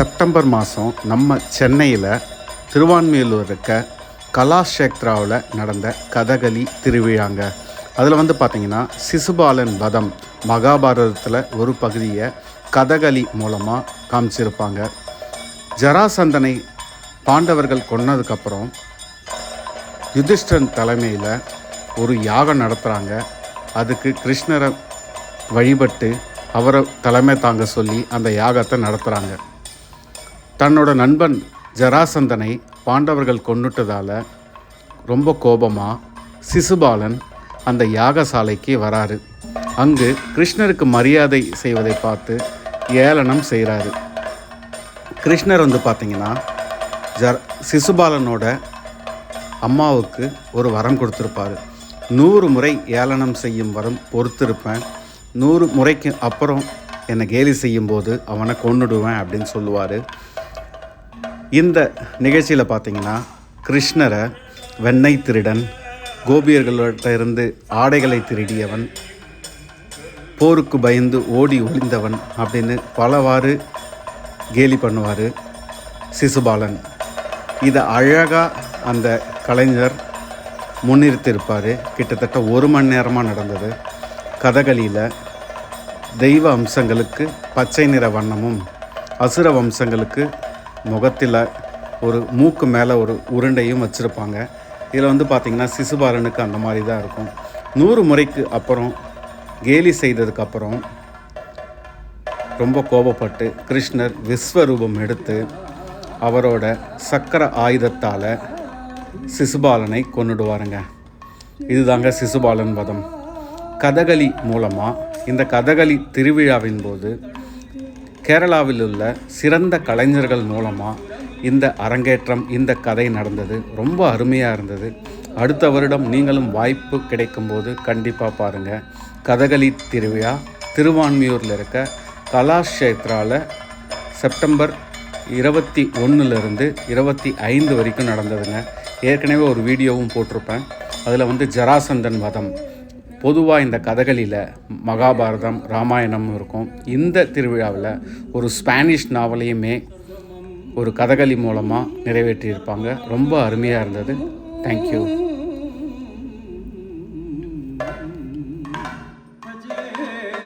September மாதம் நம்ம சென்னையில் திருவான்மையூர் இருக்க கலாஷேத்ராவில் நடந்த கதகளி திருவிழாங்க. அதில் வந்து பார்த்திங்கன்னா சிசுபாலன் வதம் மகாபாரதத்தில் ஒரு பகுதியை கதகளி மூலமாக காமிச்சிருப்பாங்க. ஜராசந்தனை பாண்டவர்கள் கொன்னதுக்கப்புறம் யுதிஷ்டன் தலைமையில் ஒரு யாகம் நடத்துகிறாங்க அதுக்கு கிருஷ்ணரை வழிபட்டு அவரை தலைமை தாங்க சொல்லி அந்த யாகத்தை நடத்துகிறாங்க தன்னோட நண்பன் ஜராசந்தனை பாண்டவர்கள் கொண்டுட்டதால் ரொம்ப கோபமாக சிசுபாலன் அந்த யாகசாலைக்கு வராரு. அங்கு கிருஷ்ணருக்கு மரியாதை செய்வதை பார்த்து ஏளனம் செய்கிறாரு கிருஷ்ணர் வந்து பார்த்தீங்கன்னா ஜர் சிசுபாலனோட அம்மாவுக்கு ஒரு வரம் கொடுத்துருப்பாரு. நூறு முறை ஏளனம் செய்யும் வரம் பொறுத்திருப்பேன். நூறு முறைக்கு அப்புறம் என்னை கேலி செய்யும்போது அவனை கொண்டுடுவேன் அப்படின்னு சொல்லுவார். இந்த நிகழ்ச்சியில் பார்த்தீங்கன்னா கிருஷ்ணரை வெண்ணெய் திருடன் கோபியர்கள்ட்ட இருந்து ஆடைகளை திருடியவன் போருக்கு பயந்து ஓடி ஒளிந்தவன் அப்படின்னு பலவாறு கேலி பண்ணுவார் சிசுபாலன். இதை அழகாக அந்த கலைஞர் முன்னிறுத்தியிருப்பார். கிட்டத்தட்ட ஒரு மணி நேரமாக நடந்தது. கதகளியில் தெய்வ அம்சங்களுக்கு பச்சை நிற வண்ணமும் அசுர வம்சங்களுக்கு முகத்தில் ஒரு மூக்கு மேலே ஒரு உருண்டையும் வச்சுருப்பாங்க. இதில் வந்து பார்த்திங்கன்னா சிசுபாலனுக்கு அந்த மாதிரி தான் இருக்கும். நூறு முறைக்கு அப்புறம் கேலி செய்ததுக்கப்புறம் ரொம்ப கோபப்பட்டு கிருஷ்ணர் விஸ்வரூபம் எடுத்து அவரோட சக்கர ஆயுதத்தால் சிசுபாலனை கொண்டுடுவாருங்க இதுதாங்க சிசுபாலன் வதம். கதகளி மூலமாக இந்த கதகளி திருவிழாவின் போது கேரளாவில் உள்ள சிறந்த கலைஞர்கள் மூலமாக இந்த அரங்கேற்றம் இந்த கதை நடந்தது. ரொம்ப அருமையாக இருந்தது. அடுத்த வருடம் நீங்களும் வாய்ப்பு கிடைக்கும்போது கண்டிப்பாக பாருங்கள் கதகளி திருவிழா திருவான்மியூரில் இருக்க கலாஷேத்ராவில் செப்டம்பர் இருபத்தி ஒன்றுலேருந்து இருபத்தி ஐந்து வரைக்கும் நடந்ததுங்க. ஏற்கனவே ஒரு வீடியோவும் போட்டிருப்பேன். அதில் வந்து ஜராசந்தன் வதம். பொதுவாக இந்த கதகளியில் மகாபாரதம் ராமாயணம் இருக்கும். இந்த திருவிழாவில் ஒரு ஸ்பானிஷ் நாவலையுமே ஒரு கதகளி மூலமாக நிறைவேற்றியிருப்பாங்க. ரொம்ப அருமையாக இருந்தது. தேங்க்யூ